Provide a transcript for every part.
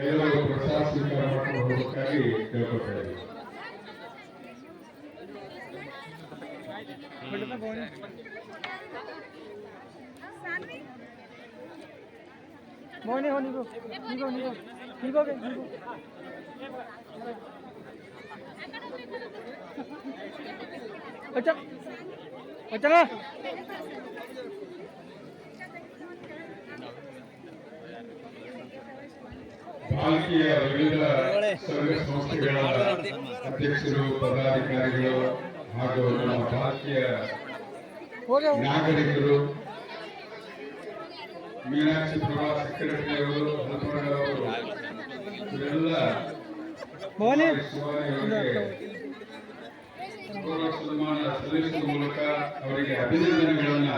ಎಲ್ಲರೂ ಪ್ರಸಾದ ಸ್ವೀಕಾರ ಮಾಡ್ಕೊಂಡು ಹೋಗಬೇಕಾಗಿ ಕೇಳ್ಕೊತಾ ಇದ್ದೀವಿ मोहनी हो निको निको निको निको के निको अच्छा ಆಯ್ತಲ್ಲ? ಭಾರತೀಯ ವಿವಿಧ ಸರ್ವಿಸ್ ಸಂಸ್ಥೆಗಳ ಅಧ್ಯಕ್ಷರು ಪದಾಧಿಕಾರಿಗಳು ಹಾಗೂ ನಮ್ಮ ಭಾರತೀಯ ನಾಗರಿಕರು ಮೀನಾಕ್ಷಿ ಪ್ರಭಾ ಸೆಕ್ರೆಟರಿ ಅವರು ಇವರೆಲ್ಲ ಗೌರವ ಸನ್ಮಾನ ಸಲ್ಲಿಸುವ ಮೂಲಕ ಅವರಿಗೆ ಅಭಿನಂದನೆಗಳನ್ನ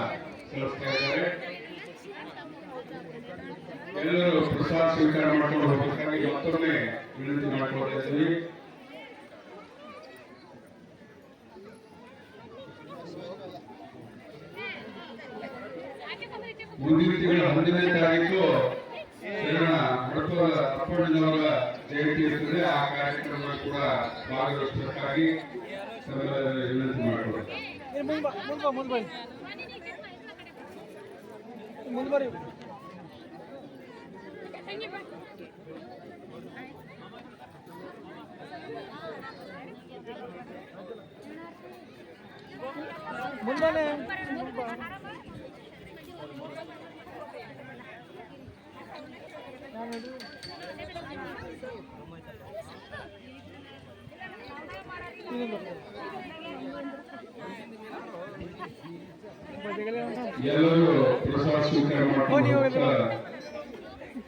ಸಲ್ಲಿಸ್ತಾ ಇದ್ದಾರೆ ಎಲ್ಲರೂ ಪ್ರಸಾದ ಸ್ವೀಕಾರ ಮಾಡಿಕೊಂಡು ಮತ್ತೊಮ್ಮೆ ವಿನಂತಿ ಮಾಡ್ಕೊಳ್ತಾ ಇದ್ದೀವಿ ಮುಂದಿನ ತಿಂಗಳ ಹನ್ನೊಂದನೇ ತಾರೀಕು ಅಪ್ಪಣ್ಣನವರ ಜಯಂತಿ ಇರ್ತದೆ ಆ ಕಾರ್ಯಕ್ರಮ ಕೂಡ ಭಾಗವಹಿಸಬೇಕಾಗಿ ವಿನಂತಿ ಮಾಡ್ಕೊಡ್ತೀನಿ ಮುಂದೆ ಮುಂದೆ ನಾನು ಎಲ್ಲರೂ ಪ್ರಸಾದ ಸ್ವೀಕಾರ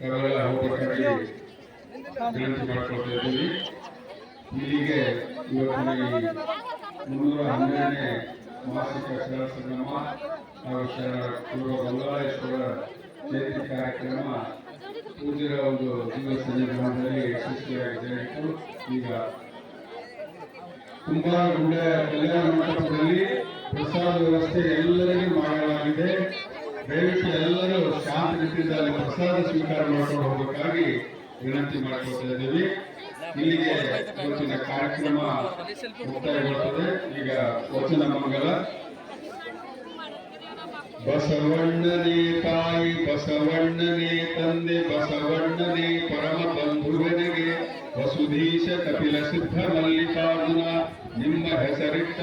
ತಾವೆಲ್ಲ ಹೋಗಬೇಕಾಗಿ ವಿನಂತಿ ಮಾಡ್ಕೊಳ್ತಾ ಇದ್ದೀವಿ ಇಲ್ಲಿಗೆ ಇವತ್ತಿನ ಈ ಮುನ್ನೂರ ಹನ್ನೆರಡನೇ ಮಾಸಿಕ ಶರಣ ಸಂಗಮ ಹಾಗೂ ಶರಣ ಗುರು ಗಂಗಾಳೇಶ್ವರ ಜಯಂತಿ ಕಾರ್ಯಕ್ರಮ ಪೂಜ್ಯರ ಒಂದು ದಿವ್ಯ ಸಂದರ್ಭದಲ್ಲಿ ಯಶಸ್ವಿಯಾಗಿ ಜರುಗಿತು ಈಗ ಕುಂಬಾರಗುಡ್ಡ ಕಲ್ಯಾಣ ಮಂಟಪದಲ್ಲಿ ಪ್ರಸಾದ ವ್ಯವಸ್ಥೆ ಎಲ್ಲರಿಗೂ ಮಾಡಲಾಗಿದೆ. ದಯವಿಟ್ಟು ಎಲ್ಲರೂ ಶಾಂತಿಯಿಂದ ಪ್ರಸಾದ ಸ್ವೀಕಾರ ಮಾಡಿಕೊಂಡು ಹೋಗಬೇಕಾಗಿ ವಿನಂತಿ ಮಾಡಿಕೊಳ್ತಿದ್ದೀವಿ ಇಲ್ಲಿಗೆ ಇವತ್ತಿನ ಕಾರ್ಯಕ್ರಮ ಮುಕ್ತಾಯಗೊಳ್ಳುತ್ತದೆ ಈಗ ವಚನ ಮಂಗಲ. ಬಸವಣ್ಣನೇ ತಾಯಿ, ಬಸವಣ್ಣನೇ ತಂದೆ, ಬಸವಣ್ಣನೇ ಪರಮ ವಸುಧೀಶ ಕಪಿಲ ಸಿದ್ಧ ಮಲ್ಲಿಕಾರ್ಜುನ ನಿಮ್ಮ ಹೆಸರಿಟ್ಟ